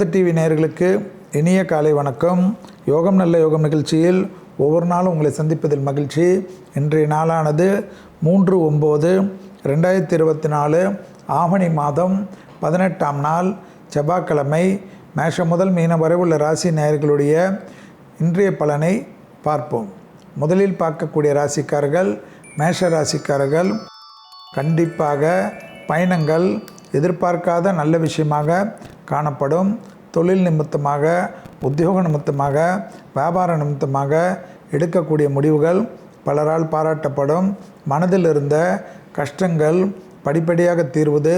நமது டிவி நேயர்களுக்கு இனிய காலை வணக்கம். யோகம் நல்ல யோகம் நிகழ்ச்சியில் ஒவ்வொரு நாளும் உங்களை சந்திப்பதில் மகிழ்ச்சி. இன்றைய நாளானது மூன்று ஒம்பது ரெண்டாயிரத்தி இருபத்தி நாலு ஆவணி மாதம் பதினெட்டாம் நாள் செவ்வாய்க்கிழமை. மேஷம் முதல் மீனம் வரை உள்ள ராசி நேயர்களுடைய இன்றைய பலனை பார்ப்போம். முதலில் பார்க்கக்கூடிய ராசிக்காரர்கள் மேஷ ராசிக்காரர்கள் கண்டிப்பாக பயணங்கள் எதிர்பார்க்காத நல்ல விஷயமாக காணப்படும். தொழில் நிமித்தமாக உத்தியோக நிமித்தமாக வியாபார நிமித்தமாக எடுக்கக்கூடிய முடிவுகள் பலரால் பாராட்டப்படும். மனதில் இருந்த கஷ்டங்கள் படிப்படியாக தீர்வது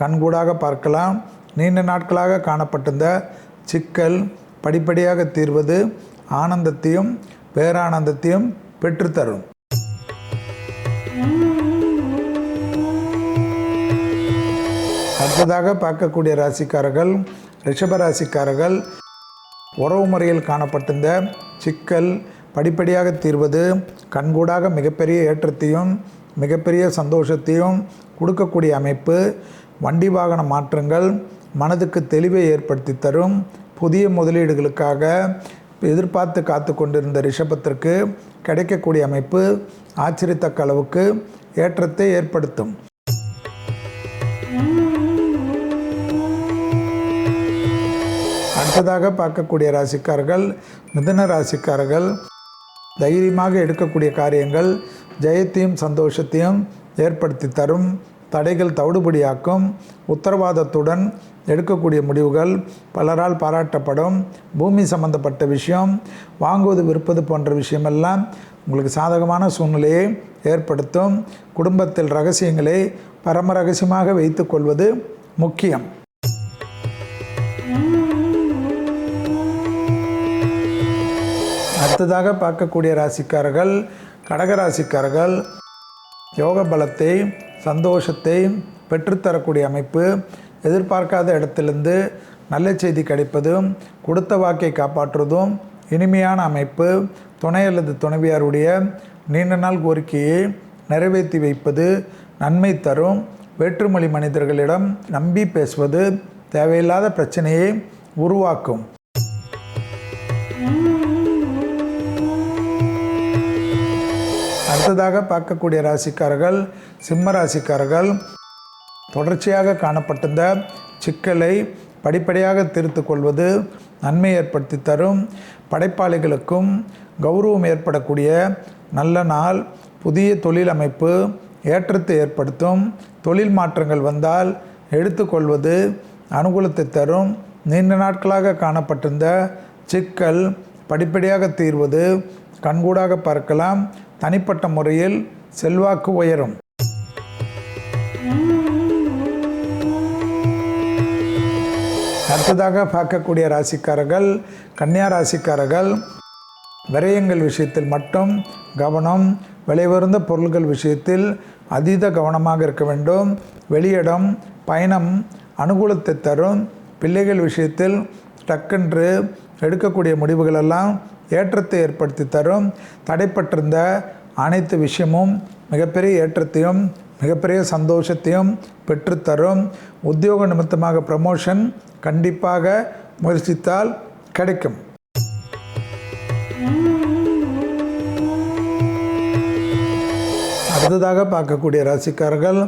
கண்கூடாக பார்க்கலாம். நீண்ட நாட்களாக காணப்பட்டிருந்த சிக்கல் படிப்படியாக தீர்வது ஆனந்தத்தையும் பேரானந்தத்தையும் பெற்றுத்தரும். அடுத்ததாக பார்க்கக்கூடிய ராசிக்காரர்கள் ரிஷப ராசிக்காரர்கள் உறவு முறையில் காணப்பட்டிருந்த சிக்கல் படிப்படியாக தீர்வது கண்கூடாக மிகப்பெரிய ஏற்றத்தையும் மிகப்பெரிய சந்தோஷத்தையும் கொடுக்கக்கூடிய அமைப்பு வண்டி வாகன மாற்றங்கள் மனதுக்கு தெளிவை ஏற்படுத்தி தரும் புதிய முதலீடுகளுக்காக எதிர்பார்த்து காத்து கொண்டிருந்த ரிஷபத்திற்கு கிடைக்கக்கூடிய அமைப்பு ஆச்சரியத்தக்க அளவுக்கு ஏற்றத்தை ஏற்படுத்தும். அடுத்ததாக பார்க்கக்கூடிய ராசிக்காரர்கள் மிதன ராசிக்காரர்கள் தைரியமாக எடுக்கக்கூடிய காரியங்கள் ஜெயத்தையும் சந்தோஷத்தையும் ஏற்படுத்தி தரும் தடைகள் தவிடுபடியாக்கும் உத்தரவாதத்துடன் எடுக்கக்கூடிய முடிவுகள் பலரால் பாராட்டப்படும் பூமி சம்பந்தப்பட்ட விஷயம் வாங்குவது விற்பது போன்ற விஷயமெல்லாம் உங்களுக்கு சாதகமான சூழ்நிலையை ஏற்படுத்தும். குடும்பத்தில் ரகசியங்களை பரம ரகசியமாக வைத்துக்கொள்வது முக்கியம். அடுத்ததாக பார்க்கக்கூடிய ராசிக்காரர்கள் கடகராசிக்காரர்கள் யோக பலத்தை சந்தோஷத்தை பெற்றுத்தரக்கூடிய அமைப்பு எதிர்பார்க்காத இடத்திலிருந்து நல்ல செய்தி கிடைப்பதும் கொடுத்த வாக்கை காப்பாற்றுவதும் இனிமையான அமைப்பு துணை அல்லது துணைவியாருடைய நீண்ட நாள் கோரிக்கையை நிறைவேற்றி வைப்பது நன்மை தரும். வேற்றுமொழி மனிதர்களிடம் நம்பி பேசுவது தேவையில்லாத பிரச்சனையை உருவாக்கும். அடுத்ததாக பார்க்கக்கூடிய ராசிக்காரர்கள் சிம்ம ராசிக்காரர்கள் தொடர்ச்சியாக காணப்பட்டிருந்த சிக்கலை படிப்படியாக தீர்த்து கொள்வது நன்மை ஏற்படுத்தி தரும். படைப்பாளிகளுக்கும் கௌரவம் ஏற்படக்கூடிய நல்ல நாள் புதிய தொழில் அமைப்பு ஏற்றத்தை ஏற்படுத்தும். தொழில் மாற்றங்கள் வந்தால் எடுத்துக்கொள்வது அனுகூலத்தை தரும். நீண்ட நாட்களாக காணப்பட்டிருந்த சிக்கல் படிப்படியாக தீர்வது கண்கூடாக பார்க்கலாம். தனிப்பட்ட முறையில் செல்வாக்கு உயரும். அடுத்ததாக பார்க்கக்கூடிய ராசிக்காரர்கள் கன்னியா ராசிக்காரர்கள் விரயங்கள் விஷயத்தில் மட்டும் கவனம் விலைவருந்த பொருள்கள் விஷயத்தில் அதீத கவனமாக இருக்க வேண்டும். வெளியிடம் பயணம் அனுகூலத்தை தரும். பிள்ளைகள் விஷயத்தில் டக்கென்று எடுக்கக்கூடிய முடிவுகளெல்லாம் ஏற்றத்தை ஏற்படுத்தி தரும். தடைப்பட்டிருந்த அனைத்து விஷயமும் மிகப்பெரிய ஏற்றத்தையும் மிகப்பெரிய சந்தோஷத்தையும் பெற்றுத்தரும் உத்தியோக நிமித்தமாக ப்ரமோஷன் கண்டிப்பாக முயற்சித்தால் கிடைக்கும். அடுத்ததாக பார்க்கக்கூடிய ராசிக்காரர்கள்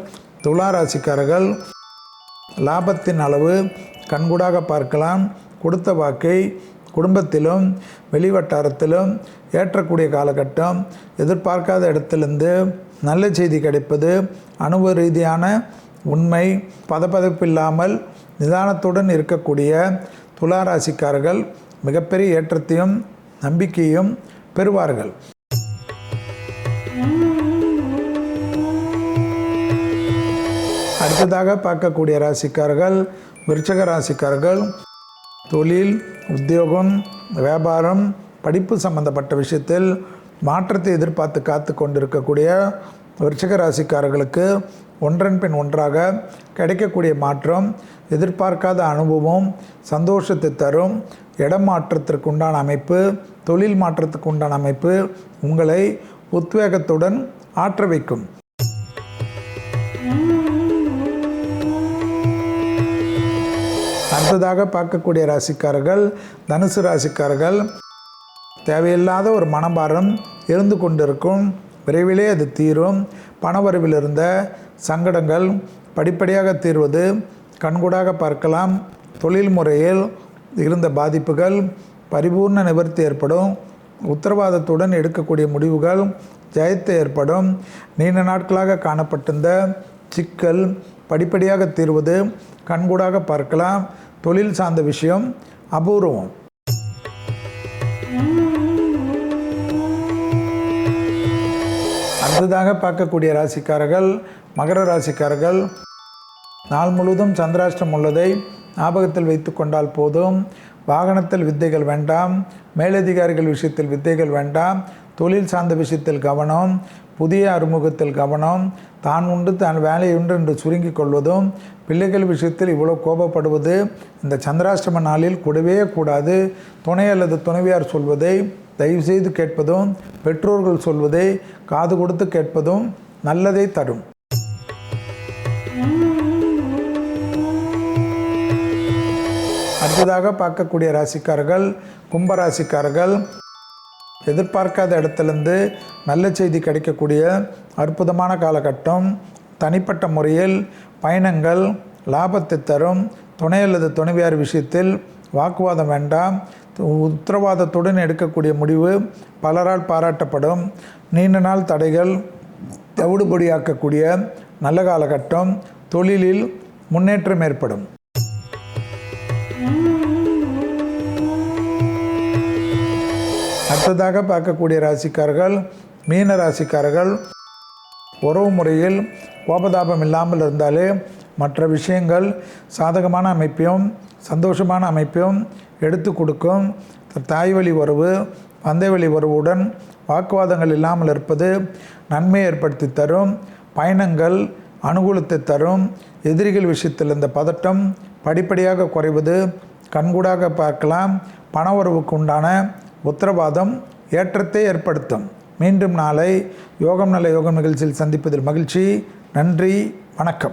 துலா ராசிக்காரர்கள் லாபத்தின் அளவு கண்கூடாக பார்க்கலாம். கொடுத்த வாக்கை குடும்பத்திலும் வெளிவட்டாரத்திலும் ஏற்றக்கூடிய காலகட்டம் எதிர்பார்க்காத இடத்திலிருந்து நல்ல செய்தி கிடைப்பது அனுபவ ரீதியான உண்மை பதப்பதப்பில்லாமல் நிதானத்துடன் இருக்கக்கூடிய துலா ராசிக்காரர்கள் மிகப்பெரிய ஏற்றத்தையும் நம்பிக்கையும் பெறுவார்கள். அடுத்ததாக பார்க்கக்கூடிய ராசிக்காரர்கள் விருச்சக ராசிக்காரர்கள் தொழில் உத்தியோகம் வியாபாரம் படிப்பு சம்பந்தப்பட்ட விஷயத்தில் மாற்றத்தை எதிர்பார்த்து காத்து கொண்டிருக்கக்கூடிய விருச்சிக ராசிக்காரர்களுக்கு ஒன்றன் பின் ஒன்றாக கிடைக்கக்கூடிய மாற்றம் எதிர்பார்க்காத அனுபவம் சந்தோஷத்தை தரும் இடம் மாற்றத்திற்கு உண்டான அமைப்பு தொழில் மாற்றத்துக்கு உண்டான அமைப்பு உங்களை உத்வேகத்துடன் ஆற்ற வைக்கும் அடுத்ததாக பார்க்கக்கூடிய ராசிக்காரர்கள் தனுசு ராசிக்காரர்கள் தேவையில்லாத ஒரு மனபாரம் இருந்து கொண்டிருக்கும். விரைவிலே அது தீரும். பணவரவில் இருந்த சங்கடங்கள் படிப்படியாக தீர்வது. கண்கூடாக பார்க்கலாம். தொழில் முறையில் இருந்த பாதிப்புகள் பரிபூர்ண நிவர்த்தி ஏற்படும். உத்தரவாதத்துடன் எடுக்கக்கூடிய முடிவுகள் ஜெயத்து ஏற்படும். நீண்ட நாட்களாக காணப்பட்டிருந்த சிக்கல் படிப்படியாக தீர்வது. கண்கூடாக பார்க்கலாம். தொழில் சார்ந்த விஷயம் அபூர்வம். அடுத்ததாக பார்க்கக்கூடிய ராசிக்காரர்கள் மகர ராசிக்காரர்கள் நாள் முழுவதும் சந்திராஷ்டம் உள்ளதை ஞாபகத்தில் வைத்து கொண்டால் போதும். வாகனத்தில் வித்தைகள் வேண்டாம். மேலதிகாரிகள் விஷயத்தில் வித்தைகள் வேண்டாம். தொழில் சார்ந்த விஷயத்தில் கவனம். புதிய அறிமுகத்தில் கவனம் தான் உண்டு தான் வேலை உண்டு என்று சுருங்கிக் கொள்வதும் பிள்ளைகள் விஷயத்தில் இவ்வளோ கோபப்படுவது இந்த சந்திராஷ்டம நாளில் கூடவே கூடாது துணை அல்லது துணைவியார் சொல்வதை தயவு செய்து கேட்பதும் பெற்றோர்கள் சொல்வதை காது கொடுத்து கேட்பதும் நல்லதை தரும். அடுத்ததாக பார்க்கக்கூடிய ராசிக்காரர்கள் கும்பராசிக்காரர்கள் எதிர்பார்க்காத இடத்துலேருந்து நல்ல செய்தி கிடைக்கக்கூடிய அற்புதமான காலகட்டம் தனிப்பட்ட முறையில் பயணங்கள் லாபத்தை தரும் துணை அல்லது துணைவியார் விஷயத்தில் வாக்குவாதம் வேண்டாம் உத்தரவாதத்துடன் எடுக்கக்கூடிய முடிவு பலரால் பாராட்டப்படும். நீண்ட நாள் தடைகள் தவிடுபடியாக்கக்கூடிய நல்ல காலகட்டம் தொழிலில் முன்னேற்றம் ஏற்படும். அடுத்ததாக பார்க்கக்கூடிய ராசிக்காரர்கள் மீன ராசிக்காரர்கள் உறவு முறையில் கோபதாபம் இல்லாமல் இருந்தாலே மற்ற விஷயங்கள் சாதகமான அமைப்பையும் சந்தோஷமான அமைப்பையும் எடுத்து கொடுக்கும். தாய் வழி உறவு பந்தை வழி உறவுடன் வாக்குவாதங்கள் இல்லாமல் இருப்பது நன்மை ஏற்படுத்தி தரும். பயணங்கள் அனுகூலத்தை தரும். எதிரிகள் விஷயத்தில் இந்த பதட்டம் படிப்படியாக குறைவது கண்கூடாக பார்க்கலாம். பண உறவுக்கு உண்டான உத்தரவாதம் ஏற்றத்தை ஏற்படுத்தும். மீண்டும் நாளை யோகம் நல்ல யோகம் நிகழ்ச்சியில் சந்திப்பதில் மகிழ்ச்சி. நன்றி. வணக்கம்.